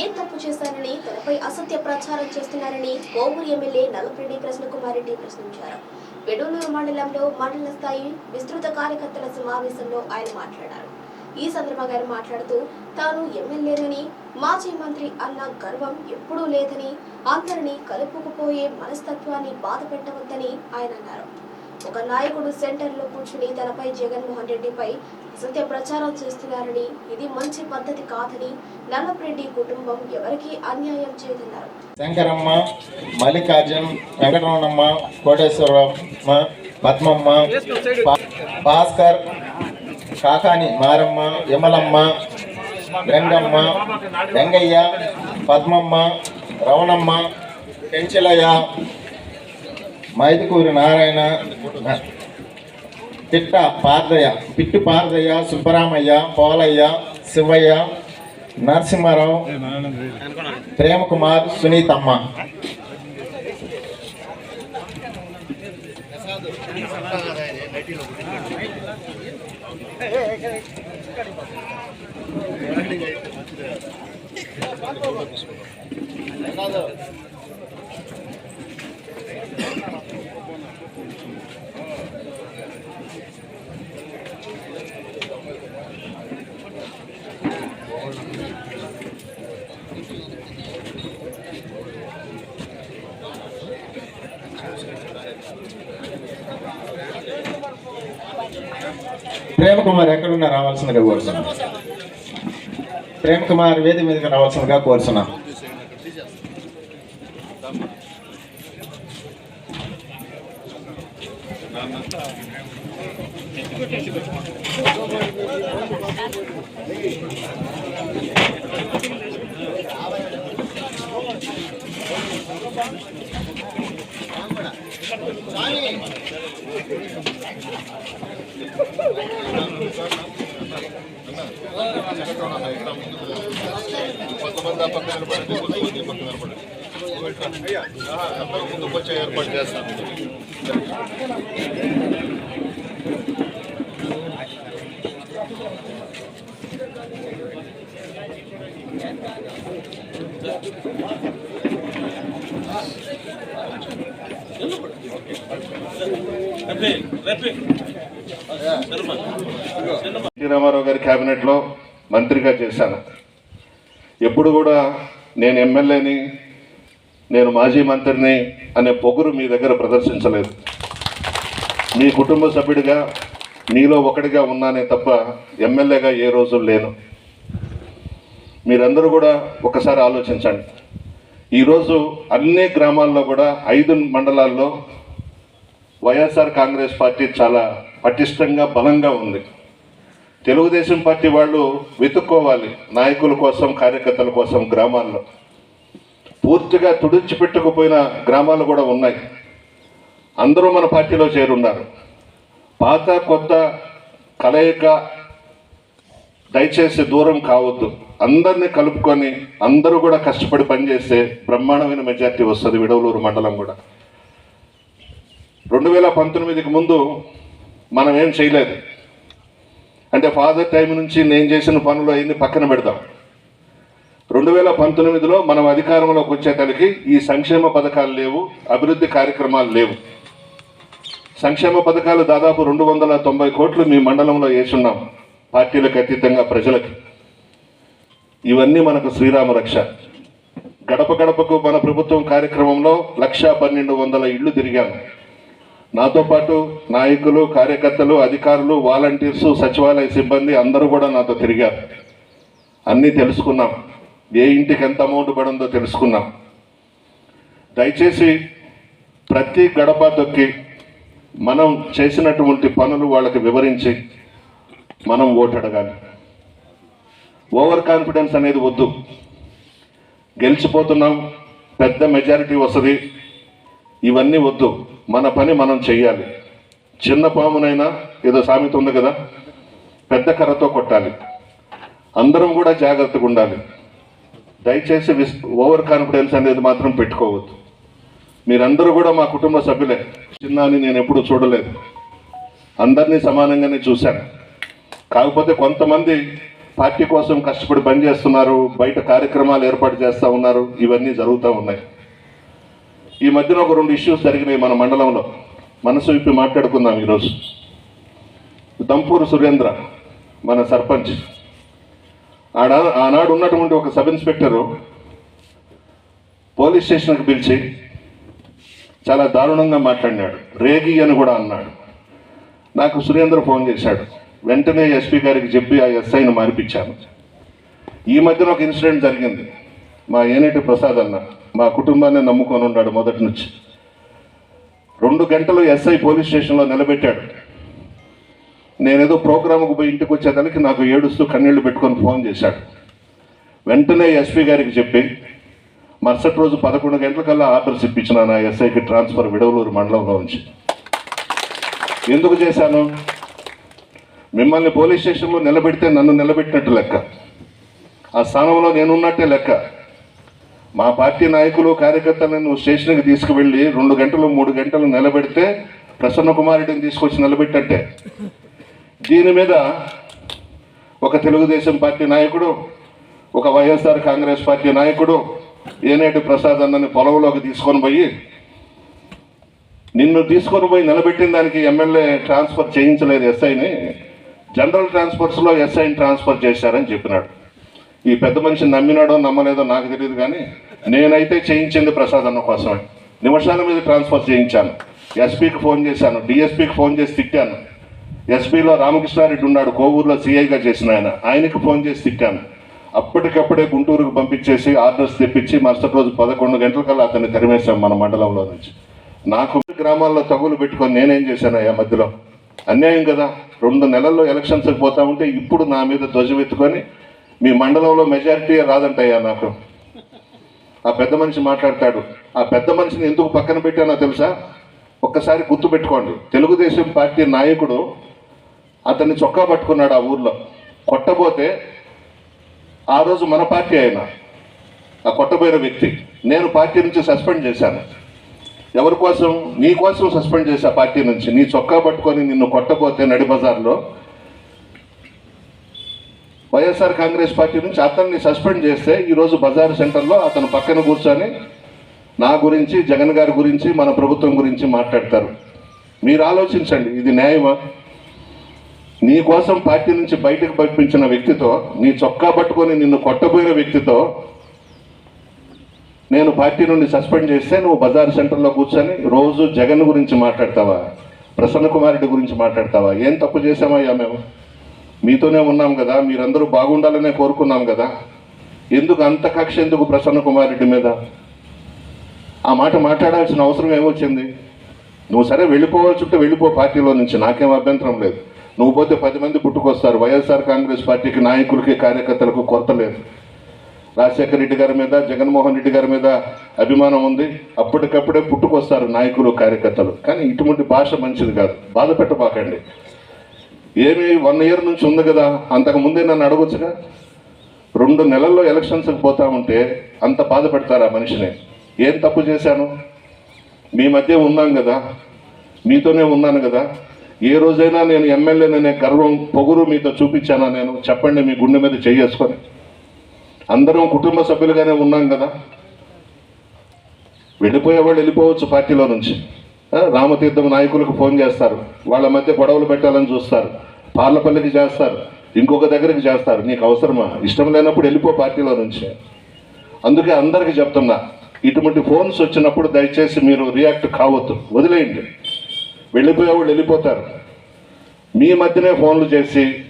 ఏం తప్పు చేశారని తనపై అసత్య ప్రచారం చేస్తున్నారని కోవూరు ఎమ్మెల్యే నల్లపరెడ్డి ప్రశ్న రెడ్డి ప్రశ్నించారు. పెడూలూరు మండలంలో మండల స్థాయి విస్తృత కార్యకర్తల సమావేశంలో ఆయన మాట్లాడారు. ఈ సందర్భంగా ఆయన మాట్లాడుతూ తాను ఎమ్మెల్యేనని మాజీ మంత్రి అన్న గర్వం ఎప్పుడూ లేదని అందరినీ కలుపుకుపోయే మనస్తత్వాన్ని బాధ పెట్టవద్దని ఆయన అన్నారు. ఒక నాయకుడు సెంటర్లో కూర్చుని తనపై జగన్మోహన్ రెడ్డిపై అసత్య ప్రచారం చేస్తున్నారని ఇది మంచి పద్ధతి కాదని నల్లపరెడ్డి కుటుంబం ఎవరికి అన్యాయం చేయదన్నారు. శంకరమ్మ మల్లికార్జున్ వెంకటరమణమ్మ కోటేశ్వరమ్మ పద్మమ్మ భాస్కర్ కాకాని మారమ్మ యమలమ్మ వెంగమ్మ వెంగయ్య పద్మమ్మ రవణమ్మ పెంచలయ్య మైదుకూరి నారాయణ పిట్ట పార్దయ్య పిట్టు పార్దయ్య సుబ్బరామయ్య పోలయ్య శివయ్య నరసింహారావు ప్రేమకుమార్ సునీతమ్మ. ప్రేమకుమార్ ఎక్కడున్నా రావాల్సిందిగా కోరుతున్నాం ప్రేమకుమార్ వేది మీదకి రావాల్సిందిగా కోరుతున్నాం కొంతమంది ఆ నిలబడండి, కొంతమంది ఈ నిలబడండి. అందరూ ముందుకు వచ్చే ఏర్పాటు చేస్తాను ఎన్టీ రామారావు గారి క్యాబినెట్లో మంత్రిగా చేశాను. ఎప్పుడు కూడా నేను ఎమ్మెల్యేని నేను మాజీ మంత్రిని అనే పొగురు మీ దగ్గర ప్రదర్శించలేదు. మీ కుటుంబ సభ్యుడిగా మీలో ఒకటిగా ఉన్నానే తప్ప ఎమ్మెల్యేగా ఏ రోజు లేను. మీరందరూ కూడా ఒకసారి ఆలోచించండి. ఈరోజు అన్ని గ్రామాల్లో కూడా ఐదు మండలాల్లో వైఎస్ఆర్ కాంగ్రెస్ పార్టీ చాలా పటిష్టంగా బలంగా ఉంది. తెలుగుదేశం పార్టీ వాళ్ళు వెతుక్కోవాలి నాయకుల కోసం కార్యకర్తల కోసం గ్రామాల్లో. పూర్తిగా తుడిచిపెట్టుకుపోయిన గ్రామాలు కూడా ఉన్నాయి. అందరూ మన పార్టీలో చేరున్నారు. పాత కొత్త కలయిక దయచేసి దూరం కావద్దు. అందరినీ కలుపుకొని అందరూ కూడా కష్టపడి పనిచేస్తే బ్రహ్మాండమైన మెజార్టీ వస్తుంది విడవలూరు మండలం కూడా. రెండు వేల పంతొమ్మిదికి ముందు మనం ఏం చేయలేదు. అంటే ఫాదర్ టైం నుంచి నేను చేసిన పనులు అయింది పక్కన పెడదాం. రెండు వేల పంతొమ్మిదిలో మనం అధికారంలోకి వచ్చేసరికి ఈ సంక్షేమ పథకాలు లేవు అభివృద్ధి కార్యక్రమాలు లేవు. సంక్షేమ పథకాలు దాదాపు రెండు వందల తొంభై కోట్లు మీ మండలంలో వేసున్నాం పార్టీలకు అతీతంగా ప్రజలకి. ఇవన్నీ మనకు శ్రీరామ రక్ష. గడప గడపకు మన ప్రభుత్వం కార్యక్రమంలో లక్షా పన్నెండు వందల ఇళ్ళు తిరిగాము నాతో పాటు నాయకులు కార్యకర్తలు అధికారులు వాలంటీర్స్ సచివాలయ సిబ్బంది అందరూ కూడా నాతో తిరిగారు. అన్నీ తెలుసుకున్నాం. ఏ ఇంటికి ఎంత అమౌంట్ పడిందో తెలుసుకున్నాం. దయచేసి ప్రతి గడప తొక్కి మనం చేసినటువంటి పనులు వాళ్ళకి వివరించి మనం ఓటు అడగాలి. ఓవర్ కాన్ఫిడెన్స్ అనేది వద్దు. గెలిచిపోతున్నాం పెద్ద మెజారిటీ వస్తుంది. ఇవన్నీ వద్దు. మన పని మనం చెయ్యాలి. చిన్న పామునైనా ఏదో సామెత ఉంది కదా? పెద్ద కర్రతో కొట్టాలి. అందరం కూడా జాగ్రత్తగా ఉండాలి. దయచేసి విస్ ఓవర్ కాన్ఫిడెన్స్ అనేది మాత్రం పెట్టుకోవద్దు. మీరందరూ కూడా మా కుటుంబ సభ్యులే. చిన్న అని నేను ఎప్పుడు చూడలేదు. అందరినీ సమానంగానే చూశాను. కాకపోతే కొంతమంది పార్టీ కోసం కష్టపడి పనిచేస్తున్నారు బయట కార్యక్రమాలు ఏర్పాటు చేస్తూ ఉన్నారు ఇవన్నీ జరుగుతూ ఉన్నాయి. ఈ మధ్యన ఒక రెండు ఇష్యూస్ జరిగినాయి మన మండలంలో. మనసు విప్పి మాట్లాడుకుందాం ఈరోజు. దంపూరు సురేంద్ర మన సర్పంచ్. ఆడ ఆనాడు ఉన్నటువంటి ఒక సబ్ ఇన్స్పెక్టరు పోలీస్ స్టేషన్కి పిలిచి చాలా దారుణంగా మాట్లాడినాడు. రేగి అని కూడా అన్నాడు. నాకు సురేంద్ర ఫోన్ చేశాడు. వెంటనే ఎస్పీ గారికి చెప్పి ఆ ఎస్ఐని మార్పించాను. ఈ మధ్యన ఒక ఇన్సిడెంట్ జరిగింది. మా ఏనేటి ప్రసాద్ అన్న మా కుటుంబాన్ని నమ్ముకొని ఉన్నాడు మొదటి నుంచి. రెండు గంటలు ఎస్ఐ పోలీస్ స్టేషన్లో నిలబెట్టాడు. నేనేదో ప్రోగ్రామ్కి పోయి ఇంటికి వచ్చేదానికి నాకు ఏడుస్తూ కన్నీళ్ళు పెట్టుకొని ఫోన్ చేశాడు. వెంటనే ఎస్పీ గారికి చెప్పి మరుసటి రోజు పదకొండు గంటలకల్లా ఆర్డర్స్ ఇప్పించిన నా ఎస్ఐకి ట్రాన్స్ఫర్ విడవలూరు మండలంలో ఉంచి ఎందుకు చేశాను? మిమ్మల్ని పోలీస్ స్టేషన్లో నిలబెడితే నన్ను నిలబెట్టినట్టు లెక్క. ఆ స్థానంలో నేనున్నట్టే లెక్క. మా పార్టీ నాయకులు కార్యకర్తలను నువ్వు స్టేషన్కి తీసుకువెళ్ళి రెండు గంటలు మూడు గంటలు నిలబెడితే ప్రసన్న కుమారుడిని తీసుకొచ్చి నిలబెట్టంటే. దీని మీద ఒక తెలుగుదేశం పార్టీ నాయకుడు ఒక వైఎస్ఆర్ కాంగ్రెస్ పార్టీ నాయకుడు ఏనేటి ప్రసాద్ అన్నని పొలంలోకి తీసుకొని పోయి నిన్ను తీసుకొని పోయి నిలబెట్టిన దానికి ఎమ్మెల్యే ట్రాన్స్ఫర్ చేయించలేదు ఎస్ఐని జనరల్ ట్రాన్స్ఫర్స్లో ఎస్ఐని ట్రాన్స్ఫర్ చేశారని చెప్పినాడు. ఈ పెద్ద మనిషి నమ్మినాడో నమ్మలేదో నాకు తెలియదు కానీ నేనైతే చేయించింది ప్రసాద్ అన్న కోసమే. నిమిషాల మీద ట్రాన్స్ఫర్ చేయించాను. ఎస్పీకి ఫోన్ చేశాను. డిఎస్పీకి ఫోన్ చేసి తిట్టాను. ఎస్పీలో రామకృష్ణారెడ్డి ఉన్నాడు కోవూరులో సీఐగా చేసిన ఆయన. ఆయనకి ఫోన్ చేసి తిట్టాను. అప్పటికప్పుడే గుంటూరుకు పంపించేసి ఆర్డర్స్ తెప్పించి మరుసటి రోజు పదకొండు గంటలకల్లా అతన్ని తరిమేశాం మన మండలంలో నుంచి. నాకు గ్రామాల్లో తగులు పెట్టుకొని నేనేం చేశాను ఆ మధ్యలో? అన్యాయం కదా. రెండు నెలల్లో ఎలక్షన్స్కి పోతా ఉంటే ఇప్పుడు నా మీద ధ్వజమెత్తుకొని మీ మండలంలో మెజారిటీ రాదంటయ్యా నాకు. ఆ పెద్ద మనిషి మాట్లాడతాడు. ఆ పెద్ద మనిషిని ఎందుకు పక్కన పెట్టానో తెలుసా? ఒక్కసారి గుర్తు పెట్టుకోండి. తెలుగుదేశం పార్టీ నాయకుడు అతన్ని చొక్కా పట్టుకున్నాడు ఆ ఊర్లో. కొట్టబోతే ఆ రోజు మన పార్టీ ఆయన ఆ కొట్టబోయిన వ్యక్తి. నేను పార్టీ నుంచి సస్పెండ్ చేశాను. ఎవరి కోసం? నీ కోసం సస్పెండ్ చేశా పార్టీ నుంచి. నీ చొక్కా పట్టుకొని నిన్ను కొట్టబోతే నడి బజార్లో వైఎస్ఆర్ కాంగ్రెస్ పార్టీ నుంచి అతన్ని సస్పెండ్ చేస్తే ఈరోజు బజార్ సెంటర్లో అతను పక్కన కూర్చొని నా గురించి జగన్ గారి గురించి మన ప్రభుత్వం గురించి మాట్లాడతారు. మీరు ఆలోచించండి ఇది న్యాయమా? నీ కోసం పార్టీ నుంచి బయటకు పంపించిన వ్యక్తితో నీ చొక్కా పట్టుకొని నిన్ను కొట్టబోయిన వ్యక్తితో నేను పార్టీ నుండి సస్పెండ్ చేస్తే నువ్వు బజార్ సెంటర్లో కూర్చొని రోజు జగన్ గురించి మాట్లాడతావా? ప్రసన్న కుమారుడి గురించి మాట్లాడతావా? ఏం తప్పు చేసామయ్యా మేము? మీతోనే ఉన్నాం కదా మీరందరూ బాగుండాలనే కోరుకున్నాం కదా. ఎందుకు అంత కక్ష ఎందుకు ప్రసన్న కుమారుడి మీద? ఆ మాట మాట్లాడాల్సిన అవసరం ఏమొచ్చింది? నువ్వు సరే వెళ్ళిపోవాల్సి వెళ్ళిపో పార్టీలో నుంచి నాకేం అభ్యంతరం లేదు. నువ్వు పోతే పది మంది పుట్టుకొస్తారు వైఎస్ఆర్ కాంగ్రెస్ పార్టీకి నాయకులకి కార్యకర్తలకు కొరత లేదు. రాజశేఖర రెడ్డి గారి మీద జగన్మోహన్ రెడ్డి గారి మీద అభిమానం ఉంది. అప్పటికప్పుడే పుట్టుకొస్తారు నాయకులు కార్యకర్తలు. కానీ ఇటువంటి భాష మంచిది కాదు. బాధ పెట్టబాకండి. ఏమి వన్ ఇయర్ నుంచి ఉంది కదా అంతకు ముందే నన్ను అడగొచ్చుగా? రెండు నెలల్లో ఎలక్షన్స్కి పోతా ఉంటే అంత బాధ పెడతారా మనిషిని? ఏం తప్పు చేశాను? మీ మధ్య ఉన్నాం కదా మీతోనే ఉన్నాను కదా. ఏ రోజైనా నేను ఎమ్మెల్యేననే గర్వం పొగురు మీతో చూపించానా నేను? చెప్పండి మీ గుండె మీద చేసుకొని అందరం కుటుంబ సభ్యులుగానే ఉన్నాం కదా. వెళ్ళిపోయేవాళ్ళు వెళ్ళిపోవచ్చు పార్టీలో నుంచి. రామతీర్థం నాయకులకు ఫోన్ చేస్తారు. వాళ్ళ మధ్య గొడవలు పెట్టాలని చూస్తారు. పార్లపల్లికి చేస్తారు ఇంకొక దగ్గరికి చేస్తారు. నీకు అవసరమా? ఇష్టం లేనప్పుడు వెళ్ళిపో పార్టీలో నుంచి. అందుకే అందరికీ చెప్తున్నా ఇటువంటి ఫోన్స్ వచ్చినప్పుడు దయచేసి మీరు రియాక్ట్ కావద్దు. వదిలేయండి. వెళ్ళిపోయేవాళ్ళు వెళ్ళిపోతారు. మీ మధ్యనే ఫోన్లు చేసి